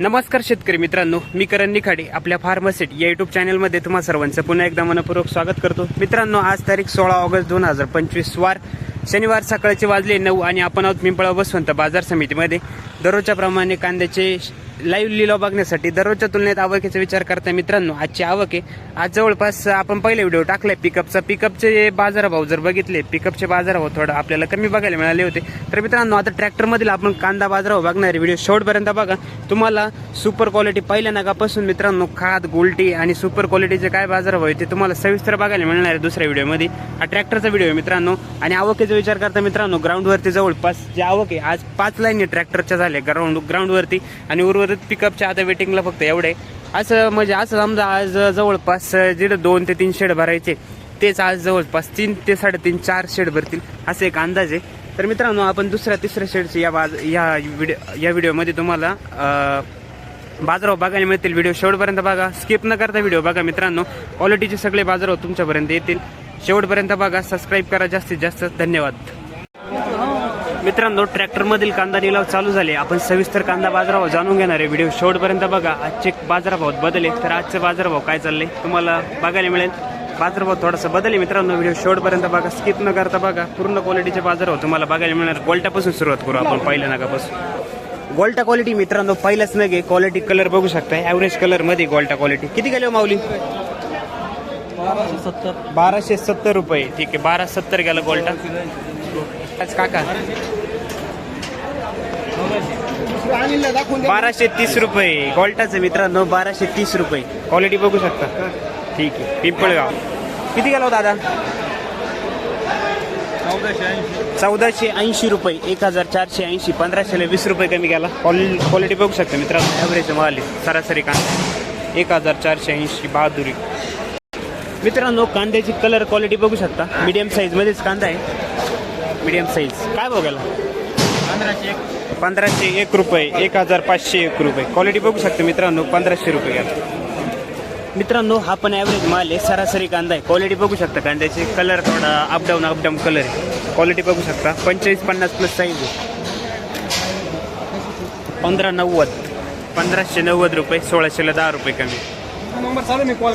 नमस्कार शेतकरी मित्रांनो मी करण निखाडे आपल्या फार्मसेट या युट्यूब चॅनलमध्ये तुम्हा सर्वांचं पुन्हा एकदा मनपूर्वक स्वागत करतो. मित्रांनो आज तारीख सोळा ऑगस्ट दोन हजार पंचवीस वार शनिवार सकाळचे वाजले नऊ आणि आपण आहोत पिंपळा बसवंत बाजार समितीमध्ये. दररोजच्या प्रमाणे कांद्याचे लाईव्ह लिलाव बघण्यासाठी दररोजच्या तुलनेत आवकेचा विचार करता मित्रांनो आजची आवक आहे आज जवळपास आपण पहिले व्हिडिओ टाकलाय पिकअपचा पिकअपचे बाजारभाव जर बघितले पिकअपचे बाजारभाव थोडं आपल्याला कमी बघायला मिळाले होते. तर मित्रांनो आता ट्रॅक्टरमधील आपण कांदा बाजारभाव बघणारे व्हिडिओ शेवटपर्यंत बघा. तुम्हाला सुपर क्वालिटी पहिल्या नागापासून मित्रांनो खाद गोल्टी आणि सुपर क्वालिटीचे काय बाजारभाव आहे ते तुम्हाला सविस्तर बघायला मिळणार आहे दुसऱ्या व्हिडिओमध्ये हा ट्रॅक्टरचा व्हिडिओ आहे मित्रांनो. आणि आवकेचा विचार करता मित्रांनो ग्राउंडवरती जवळपास जे आवक आहे आज पाच लाईनी ट्रॅक्टरच्या झाल्या ग्राउंड ग्राउंडवरती आणि परत पिकअपच्या आता वेटिंगला फक्त एवढे. असं म्हणजे असं समजा आज जवळपास जिथं दोन ते तीन शेड भरायचे तेच आज जवळपास तीन ते साडेतीन चार शेड भरतील असे एक अंदाज आहे. तर मित्रांनो आपण दुसऱ्या तिसऱ्या शेडचे या बाज या व्हिडिओ या व्हिडिओमध्ये तुम्हाला बाजारावर बघायला मिळतील. व्हिडिओ शेवटपर्यंत बघा. स्किप न करता व्हिडिओ बघा मित्रांनो. क्वालिटीचे सगळे बाजारावर तुमच्यापर्यंत येतील. शेवटपर्यंत बघा. सबस्क्राईब करा. जास्तीत जास्त धन्यवाद. मित्रांनो ट्रॅक्टरमधील कांदा लिलाव चालू झाले. आपण सविस्तर कांदा बाजारभाव जाणून घेणार आहे. व्हिडिओ शेवटपर्यंत बघा. आजचे बाजारभावात बदले तर आजचे बाजारभाव काय चालले? तुम्हाला बघायला मिळेल. बाजारभाव थोडासा बदले मित्रांनो. व्हिडिओ शेवटपर्यंत बघा. स्किप न करता बघा. पूर्ण क्वालिटीचे बाजारभाव तुम्हाला बघायला मिळणार. गोल्टापासून सुरुवात करू आपण पहिल्या नागापासून गोल्टा क्वालिटी मित्रांनो पहिलाच नगे क्वालिटी कलर बघू शकता ॲव्हरेज कलरमध्ये गोल्टा क्वालिटी किती गेले हो माऊली? बाराशे सत्तर रुपये. ठीक आहे. बारा सत्तर गेला गोल्टा. काका. बाराशे तीस रुपये. गोल्टाचं मित्रांनो बाराशे तीस रुपये. क्वालिटी बघू शकता. ठीक आहे. पिंपळगाव. किती गेला हो दादा? चौदाशे ऐंशी रुपये. एक हजार चारशे ऐंशी. पंधराशेला वीस रुपये कमी गेला. क्वालिटी क्वालिटी बघू शकता मित्रांनो. ॲव्हरेज माल सरासरी कांदा. एक हजार चारशे ऐंशी बहादुरी. मित्रांनो कांद्याची कलर क्वालिटी बघू शकता. मीडियम साईजमध्येच कांदा आहे. मीडियम साईज काय बघायला पंधराशे एक. रुपये एक हजार पाचशे एक रुपये. क्वालिटी बघू शकता मित्रांनो पंधराशे रुपये घ्या मित्रांनो हा पण ॲव्हरेज माल आहे सरासरी कांदा आहे. क्वालिटी बघू शकता कांद्याची कलर थोडा up down up down colour आहे. क्वालिटी बघू शकता. पंचेचाळीस पन्नास प्लस साईज आहे. पंधरा नव्वद. पंधराशे नव्वद रुपये सोळाशेला दहा रुपये कमी. नंबर चालू मी कॉल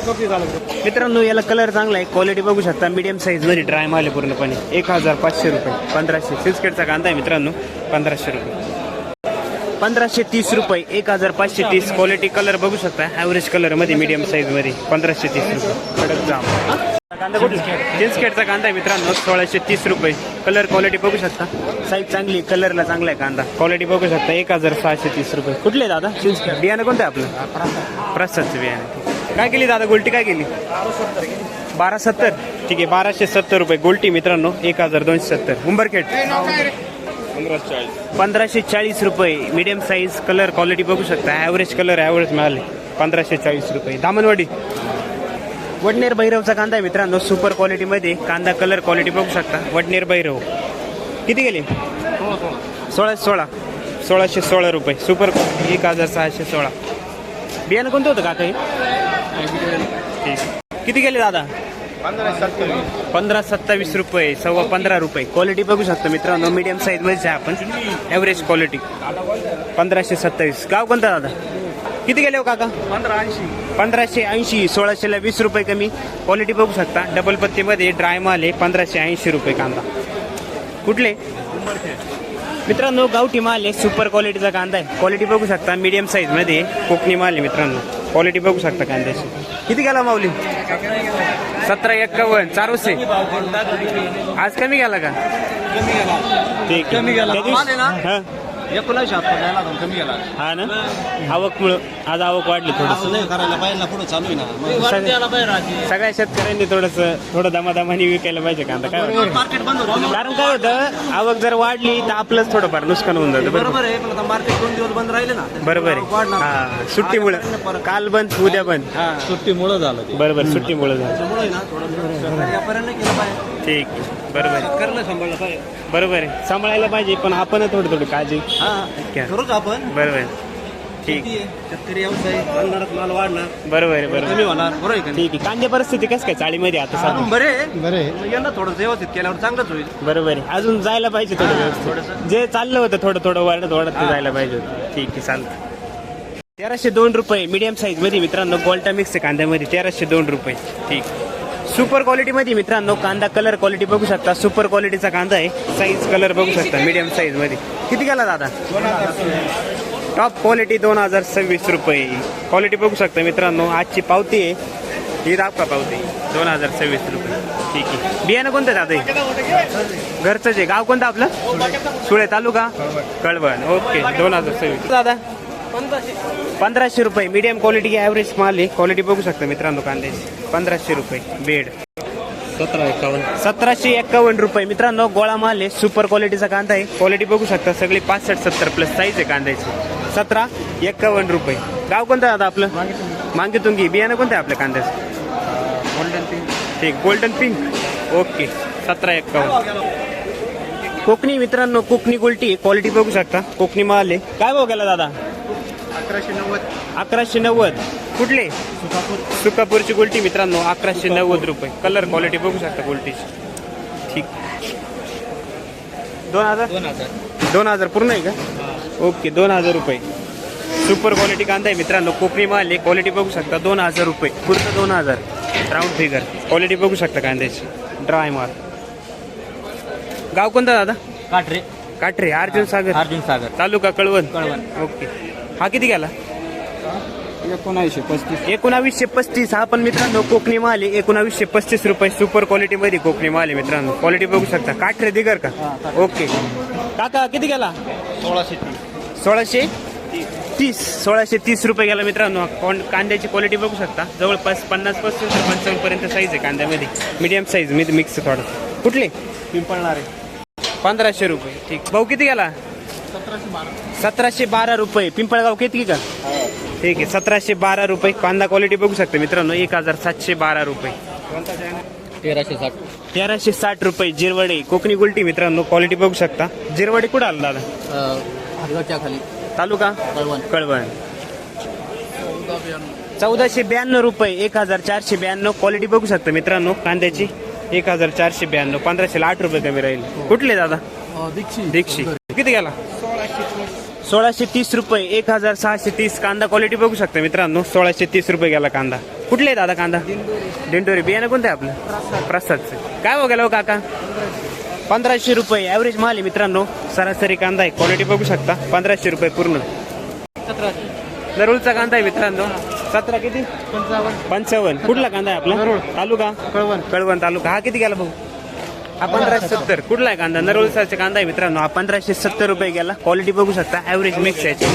मित्रांनो याला कलर चांगला आहे. क्वालिटी बघू शकता. मीडियम साईजमध्ये ड्राय माल आहे पूर्णपणे. एक हजार पाचशे रुपये. पंधराशे. सिक्सकेटचा कांदा आहे मित्रांनो. पंधराशे रुपये. पंधराशे तीस रुपये. एक हजार पाचशे तीस. क्वालिटी कलर बघू शकता. ॲव्हरेज कलरमध्ये मीडियम साईजमध्ये. पंधराशे तीस रुपये. कडक जाम. कांदा चिंचखेडचा कांदा आहे मित्रांनो. सोळाशे तीस रुपये. कलर क्वालिटी बघू शकता. साईज चांगली कलरला चांगला आहे कांदा. क्वालिटी बघू शकता. एक हजार सहाशे तीस रुपये. कुठले दादा? चिंचखेड बियाणं कोणतं आहे आपलं? प्रसादचं बियाणं. काय केली दादा? गोल्टी काय केली? बारा सत्तर. ठीक आहे बाराशे सत्तर रुपये गोल्टी मित्रांनो एक हजार दोनशे सत्तर. उंबरखेड. पंधराशे चाळीस. रुपये. मीडियम साईज कलर क्वालिटी बघू शकता. ॲव्हरेज कलर ॲव्हरेज मिळाले पंधराशे चाळीस रुपये. दामनवाडी. वडनेर भैरवचा कांदा आहे मित्रांनो. सुपर क्वालिटीमध्ये कांदा कलर क्वालिटी बघू शकता. वडनेर भैरव. किती गेले? सोळा सोळा. सोळाशे सोळा रुपये. सुपर क्वालिटी एक हजार सहाशे सोळा. बियाणं कोणतं होतं काका हे? ठीक. किती गेले दादा? पंधरा सत्तावीस. रुपये सव्वा पंधरा रुपये. क्वालिटी बघू शकतो मित्रांनो मीडियम साईजमध्ये आहे आपण. ॲव्हरेज क्वालिटी पंधराशे सत्तावीस. गाव कोणता दादा? किती गेले हो काका? पंधरा ऐंशी. पंधराशे ऐंशी सोळाशेला वीस रुपये कमी. क्वालिटी बघू शकता. डबल पत्तीमध्ये ड्राय माल आहे पंधराशे ऐंशी रुपये कांदा. कुठले? मित्रांनो गावठी माल आहे सुपर क्वालिटीचा कांदा आहे. क्वालिटी बघू शकता मीडियम साईजमध्ये कोकणी माल आहे मित्रांनो. क्वालिटी बघू शकता कांद्याची किती गेला माऊली सतरा एक्कावन्न चारशे आज कमी गेला का ठीक आहे. कमी गेला. त्या दिवशी- आहे? हा. एकोणऐंशी हात पडायला कमी गेला हा ना? आवकमुळं आज आवक वाढली थोडं असं नाही करायला पाहिजे ना पुढे चालू आहे ना. मग सगळ्या शेतकऱ्यांनी थोडस थोडं दमादमाने विकायला पाहिजे कांदा काय वाटतं? मार्केट बंद होतं. कारण काय होतं आवक जर वाढली तर आपलंच थोडंफार नुकसान होऊन जातं बरोबर? बरोबर आहे पण आता मार्केट दोन दिवस बंद राहिले ना बरोबर वाढणार. आहे हा सुट्टीमुळं. काल बंद उद्या बंद. सुट्टीमुळं झालं ते. बरोबर सुट्टीमुळं झालं. त्यामुळे ना थोडं व्यापाऱ्यांना केलं पाहिजे. ठीक आहे. बरोबर आहे. करणं सांभाळलं पाहिजे. बरोबर आहे. सांभाळायला पाहिजे पण आपण थोडी थोडी काळजी हा क्या? करूच आपण. बरोबर आहे. ठीक. शेती आहे, शेतकरी व्यवसाय आणणारच माल वाढणार बरोबर आहे बरोबर कमी होणार बरोबर आहे का नाही? ठीक आहे. कांदे परिस्थिती कसं काय चाळीमध्ये आता हा, सध्या? बरे बरे यंदा थोडं व्यवस्थित केल्यावर चांगलंच होईल. बरोबर आहे. अजून जायला पाहिजे थोडं व्यवस्थित. जे चाललं होतं थोडं थोडं वाढत वाढत ते जायला पाहिजे होतं. ठीक आहे चालतं. तेराशे दोन रुपये मीडियम साईजमध्ये मित्रांनो गोल्टा मिक्स आहे कांद्यामध्ये तेराशे दोन रुपये. ठीक. सुपर क्वालिटी मध्ये मित्रांनो कांदा कलर क्वालिटी बघू शकता. सुपर क्वालिटीचा कांदा आहे. साईज कलर बघू शकता मीडियम साईजमध्ये. किती गेला दादा? टॉप क्वालिटी दोन हजार सव्वीस रुपये. क्वालिटी बघू शकता मित्रांनो आजची पावती आहे. ही दाखवा पावती. दोन हजार सव्वीस रुपये. ठीक आहे. बियाणं कोणतं दादा? हे? घरचंच आहे. गाव कोणतं आपलं? सुळे तालुका? कळवण. ओके दोन हजार सव्वीस. दादा? पंधराशे. रुपये. मीडियम क्वालिटी ॲव्हरेज माल आहे. क्वालिटी बघू शकता मित्रांनो कांद्याची पंधराशे रुपये. बेड सतरा एकावन्न. सतराशे एक्कावन्न रुपये. मित्रांनो गोळा माल आहे. सुपर क्वालिटीचा कांदा आहे. क्वालिटी बघू शकता. सगळी पासष्ट सत्तर प्लस साईज आहे कांद्याची. सतरा एक्कावन्न रुपये. गाव कोणतं आहे आता आपलं? मांगेतुंगी. बियाणं कोणतं आहे आपल्या कांद्याचं? गोल्डन पिंक ठीक. गोल्डन पिंक ओके सतरा एक्कावन्न कोकणी मित्रांनो कोकणी गोल्टी. क्वालिटी बघू शकता. कोकणी माल आहे. काय भाव गेला दादा? अकराशे नव्वद. अकराशे नव्वद. कुठले? सुकापूर सुकापूरची गोल्टी मित्रांनो अकराशे नव्वद रुपये. कलर क्वालिटी बघू शकता गोल्टीची. ठीक. दोन हजार? दोन हजार. दोन हजार पूर्ण आहे का? ओके दोन हजार रुपये. सुपर क्वालिटी कांदा आहे मित्रांनो. कोकणी माल आहे. क्वालिटी बघू शकता. दोन हजार रुपये. पूर्ण दोन हजार. राऊंड फिगर क्वालिटी बघू शकता कांद्याची. ड्राय माल. गाव कोणता दादा? काठरे. काटरे अर्जुन सागर. अर्जुन सागर. तालुका कळवण. कळवण. ओके. हा किती गेला? एकोणावीसशे पस्तीस. एकोणावीसशे पस्तीस. हा पण मित्रांनो कोकणी माल आहे. एकोणावीसशे पस्तीस रुपये सुपर क्वालिटी मध्ये कोकणी माल आहे मित्रांनो. क्वालिटी बघू शकता. काठरे दिगर का? ओके काका. किती गेला? सोळाशे तीस. सोळाशे तीस. सोळाशे तीस रुपये गेला मित्रांनो. कांद्याची क्वालिटी बघू शकता. जवळपास पन्नास पस्तीस ते पंचावन्न पर्यंत साईज आहे कांद्यामध्ये. मीडियम साईजमध्ये मिक्स थोडं कुठले? पिंपळणारे. पंधराशे रुपये. ठीक. भाऊ किती गेला? सतराशे बारा. सतराशे बारा रुपये. पिंपळगाव किती का? ठीक आहे सतराशे बारा रुपये. कांदा क्वालिटी बघू शकता मित्रांनो एक हजार सातशे बारा रुपये. तेराशे साठ. तेराशे साठ रुपये जिरवडे. कोकणी गुलटी मित्रांनो क्वालिटी बघू शकता. जिरवडे कुठं आलं दादा? खाली. तालुका? कळवण. कळवण. चौदाशे ब्याण्णव रुपये एक हजार चारशे ब्याण्णव. क्वालिटी बघू शकता मित्रांनो कांद्याची. एक हजार चारशे ब्याण्णव. पंधराशे आठ रुपये कमी राहील. कुठले दादा? दीक्षित. दीक्षित. किती गेला? सोळाशे तीस रुपये एक हजार सहाशे तीस कांदा क्वालिटी बघू शकता मित्रांनो. सोळाशे तीस रुपये गेला कांदा. कुठले दादा कांदा? दिंडोरी. बियाणं कोणतं आहे आपलं? प्रसादचं. काय हो गेला हो काका? पंधराशे रुपये. ॲव्हरेज माल आहे मित्रांनो. सरासरी कांदा आहे. क्वालिटी बघू शकता. पंधराशे रुपये पूर्ण. नरुळचा कांदा आहे मित्रांनो. सतरा किती? पंचावन्न. पंचावन्न. कुठला कांदा आहे आपला? नरुळ. तालुका? कळवण. कळवण तालुका. हा किती गेला भाऊ? हा पंधराशे सत्तर. कुठला आहे कांदा? नरोळसाचा कांदा आहे मित्रांनो. हा पंधराशे सत्तर रुपये गेला. क्वालिटी बघू शकता. ॲव्हरेज मिक्स याची.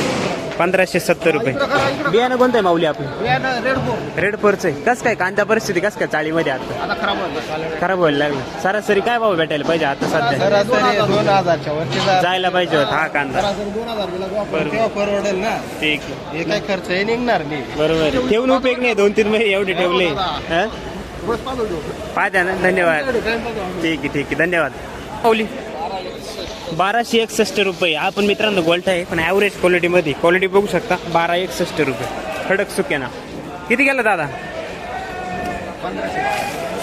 पंधराशे सत्तर रुपये. बियाणं कोणतं आहे माऊली आपलं? रेड रेड फोरचं आहे. कसं काय कांदा परिस्थिती? कसं काय चाळीमध्ये आता? आता खराब होतं खराब व्हायला लागलं. सरासरी काय भाव भेटायला पाहिजे आता सध्या? सरासरी दोन हजारच्या वरती जा- जायला पाहिजे होता. हा कांदा. दोन हजार आपण? परवडेल ना. ठीक आहे. हे काय खर्च निघणार नाही. बरोबर आहे. ठेवून उपयोग नाही. दोन तीन महिने एवढे ठेवले. हा? पाहत्या ना धन्यवाद. ठीक आहे ठीक आहे धन्यवाद. पावली. बाराशे एकसष्ट रुपये. आपण मित्रांनो गोल्ट आहे पण ॲव्हरेज क्वालिटीमध्ये क्वालिटी बघू शकता बारा एकसष्ट रुपये. खडक सुक्याना किती गेला दादा?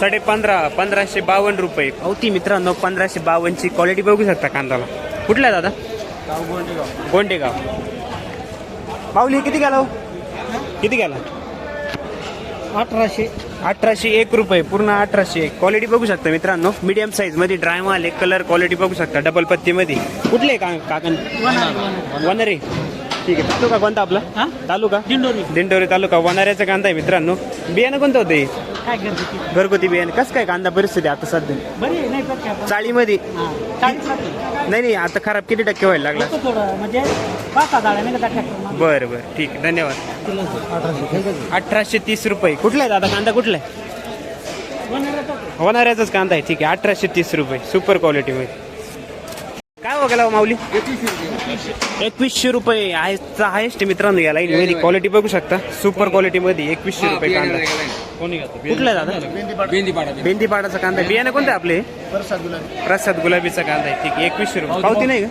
साडे पंधरा पंधराशे बावन्न रुपये. होती मित्रांनो पंधराशे बावन्नची क्वालिटी बघू शकता कांदाला. कुठला आहे दादा? गाव गोंडेगाव. गोंडेगाव. माऊली किती गेला हो? किती गेला? अठराशे. अठराशे एक रुपये पूर्ण अठराशे एक. क्वालिटी बघू शकता मित्रांनो. मीडियम साईजमध्ये ड्राय माल आहे. कलर क्वालिटी बघू शकता. डबल पत्ती मध्ये. कुठले का काकण? वनरे ठीक आहे. तालुका कोणता आपला? तालुका? दिंडोरी. दिंडोरी तालुका. वनाऱ्याचा कांदा आहे मित्रांनो. बियाणं कोणतं होतं? काय घरगुती? बियाणं. कसं काय कांदा? परिस्थिती आता सध्या. बरी आहे, नाही चाळीमध्ये. चाळीस राहते. नाही नाही आता खराब किती टक्के व्हायला लागला? थोडं म्हणजे पाच सहा झाडा नाही का त्या tractor बरं बरं. ठीक आहे. धन्यवाद. अठराशे तीस रुपये. कुठला आहे दादा कांदा कुठला? आहे होणाऱ्याचाच कांदा आहे. ठीक आहे. अठराशे तीस रुपये. सुपर क्वालिटी मध्ये. काय हो गेला हो माऊली? एकवीसशे रुपये हायचा हायस्ट मित्रांनो या लाईन क्वालिटी बघू शकता. सुपर क्वालिटी मध्ये एकवीसशे रुपये कांदा. कुठला आहे दादा बेंदीपाडाचा कांदा. आहे. बियाणं कोणतं आहे आपले? प्रसाद गुलाबीचा कांदा आहे. ठीक आहे. एकवीसशे रुपये. पावती नाही का?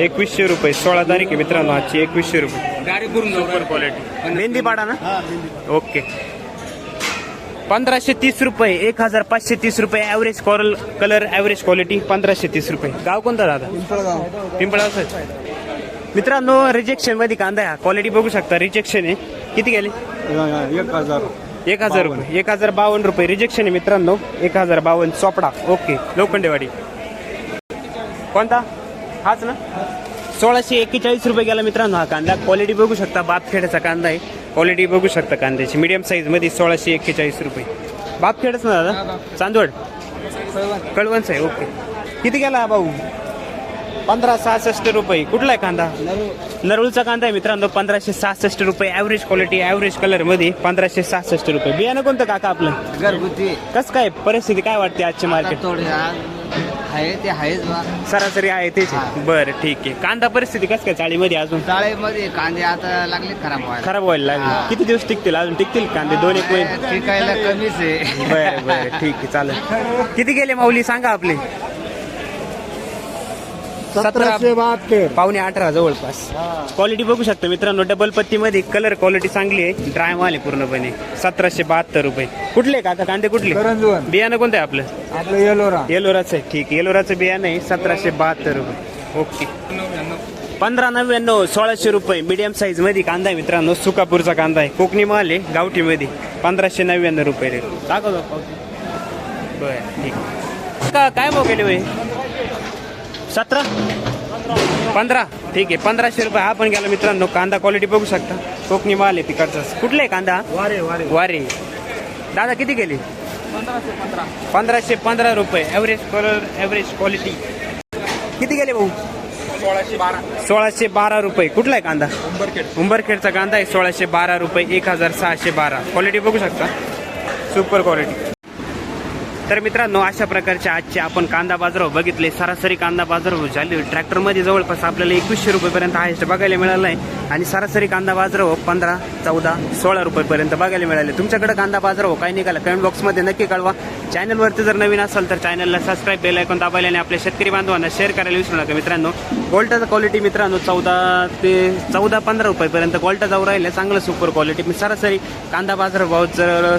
एकवीसशे रुपये. सोळा तारीख आहे मित्रांनो आजची एकवीसशे रुपये. गाडी करून सुपर क्वालिटी बेंदीपाडा ना? ओके. पंधराशे तीस रुपये एक हजार पाचशे तीस रुपये average coral colour average quality पंधराशे तीस रुपये. गाव कोणतं दादा? पिंपळाव मित्रांनो रिजेक्शनमध्ये कांदा आहे. क्वालिटी बघू शकता. रिजेक्शन आहे. किती गेले? एक हजार. एक हजार रुपये. एक हजार बावन्न रुपये. रिजेक्शन आहे मित्रांनो. एक हजार बावन्न. चोपडा. ओके. लोखंडेवाडी. कोणता? हाच ना? सोळाशे एक्केचाळीस रुपये गेला मित्रांनो हा कांदा. क्वालिटी बघू शकता बापखेड्याचा कांदा आहे. क्वालिटी बघू शकता कांद्याची. मीडियम साईजमध्ये सोळाशे एक्केचाळीस रुपये. बापखेडच ना दादा? चांदवड? कळवणच आहे ओके. किती गेला हा भाऊ? पंधरा सहासष्ट रुपये. कुठला आहे कांदा? नरळूचा कांदा आहे मित्रांनो. पंधराशे सहासष्ट रुपये. ॲव्हरेज क्वालिटी ॲव्हरेज कलरमध्ये पंधराशे सहासष्ट रुपये. बियाणं कोणतं काका आपलं? घरगुती. कसं काय परिस्थिती? काय वाटते आजची मार्केट थोडे आहे ते आहेच बा. सरासरी आहे तेच आहे. बरं ठीक आहे. कांदा परिस्थिती कसं काय चाळीमध्ये अजून? मध्ये कांदे आता लागले खराब व्हायला. खराब व्हायला. लागले. किती दिवस टिकतील अजून? टिकतील कांदे दोन एक महिने? टिकायला कमीच आहे. बरं बरं ठीक आहे चालेल. किती गेले माऊली? सांगा आपले. सतराशे बहात्तर. पावणे अठरा जवळपास. क्वालिटी बघू शकता मित्रांनो डबल पत्तीमध्ये कलर क्वालिटी चांगली आहे. ड्राय माल आहे पूर्णपणे. सतराशे बहात्तर रुपये. कुठले काका? कांदे कुठले? करंजवन बियाणं कोणतं आहे आपलं? आपलं येलोरा. येलोराचं आहे. ठीक येलोराचं बियाणं आहे. सतराशे बहात्तर रुपये. ओके. पंधरा नव्याण्णव सोळाशे रुपये. मीडियम साईजमध्ये कांदा आहे मित्रांनो. सुकापूरचा कांदा आहे. कोकणी माल आहे गावठी मध्ये पंधराशे नव्याण्णव रुपये रेट दाखवतो बरं ठीक. काय भाव केले सतरा? पंधरा. ठीक आहे पंधराशे रुपये हा पण गेला मित्रांनो. कांदा क्वालिटी बघू शकता. कोकणी माल आहे तिकडचा. कुठला आहे कांदा? वारे वारे. वारे. दादा किती गेले पंधराशे पंधरा. रुपये. ॲव्हरेज कलर ॲव्हरेज क्वालिटी किती गेले भाऊ? सोळाशे बारा. सोळाशे बारा रुपये. कुठला आहे कांदा? उंबरखेडचा कांदा आहे. सोळाशे बारा रुपये एक हजार सहाशे बारा. क्वालिटी बघू शकता. सुपर क्वालिटी तर मित्रांनो अशा प्रकारचे आजचे आपण कांदा बाजारावर बघितले. सरासरी कांदा बाजारावर झाली. ट्रॅक्टरमध्ये जवळपास आपल्याला एकवीसशे रुपयेपर्यंत हायस्ट बघायला मिळालं आहे आणि सरासरी कांदा बाजारावर पंधरा चौदा सोळा रुपयेपर्यंत बघायला मिळाले. तुमच्याकडे कांदा हो काय निघाला? कमेंट बॉक्समध्ये नक्की कळवा. चॅनलवरती जर नवीन असाल तर चॅनलला सबस्क्राईब बेल ऐकून दाबायला आणि आपल्या शेतकरी बांधवांना शेअर करायला विसरू नका मित्रांनो. गोल्टाचा क्वालिटी मित्रांनो चौदा ते चौदा पंधरा रुपयेपर्यंत गोल्टा जाऊ राहिले. चांगलं सुपर क्वालिटी सरासरी कांदा बाजार भाव जर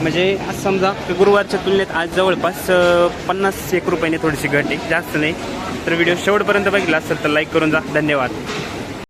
म्हणजे आज समजा गुरुवारच्या तुलनेत आज जवळपास पन्नास एक रुपयाने थोडीशी घट आहे. जास्त नाही. तर व्हिडिओ शेवटपर्यंत बघितला असेल तर लाईक करून जा. धन्यवाद.